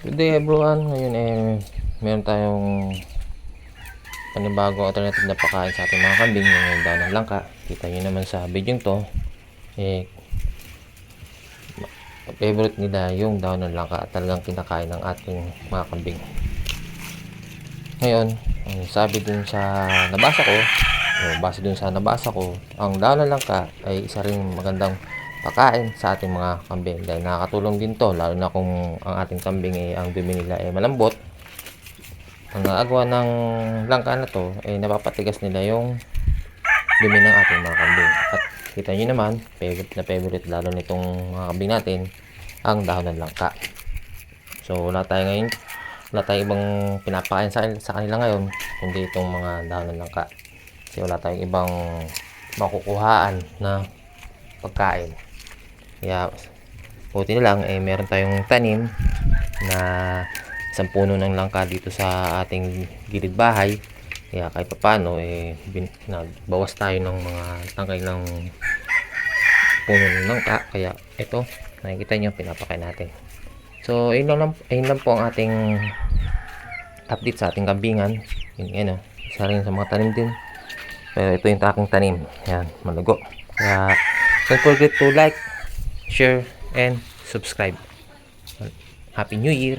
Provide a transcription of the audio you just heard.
Good day everyone. Ngayon eh, meron tayong panibagong alternative na pagkain sa ating mga kambing yung daw ng langka. Kita nyo naman sa video to. Eh, favorite nila yung daw ng langka talagang kinakain ng ating mga kambing. Ngayon, ang sabi dun sa nabasa ko, o base dun sa nabasa ko, ang daw ng langka ay isa ring magandang pagkain sa ating mga kambing. Dahil nakakatulong din to lalo na kung ang ating kambing ay ang dumi nila ay malambot. Ang nagawa ng langka na to ay napapatigas nila yung dumi ng ating mga kambing. At kita nyo naman favorite na favorite lalo nitong mga kambing natin ang dahon ng langka. So wala tayo ngayon wala tayong ibang pinapakain sa, sa kanila ngayon kundi itong mga dahon ng langka. Kasi wala tayong ibang makukuhaan na pagkain kaya buti na lang eh meron tayong tanim na isang puno ng langka dito sa ating gilid bahay. Kaya kahit paano eh bin, nagbawas tayo ng mga tangkay ng puno ng langka. Kaya ito nakikita nyo pinapakain natin. So ayun lang, ayun lang po ang ating update sa ating kambingan. Yun yan o isa rin sa mga tanim din. Pero ito yung aking tanim. Yan malugo. Kaya don't forget to like share and subscribe. Happy new year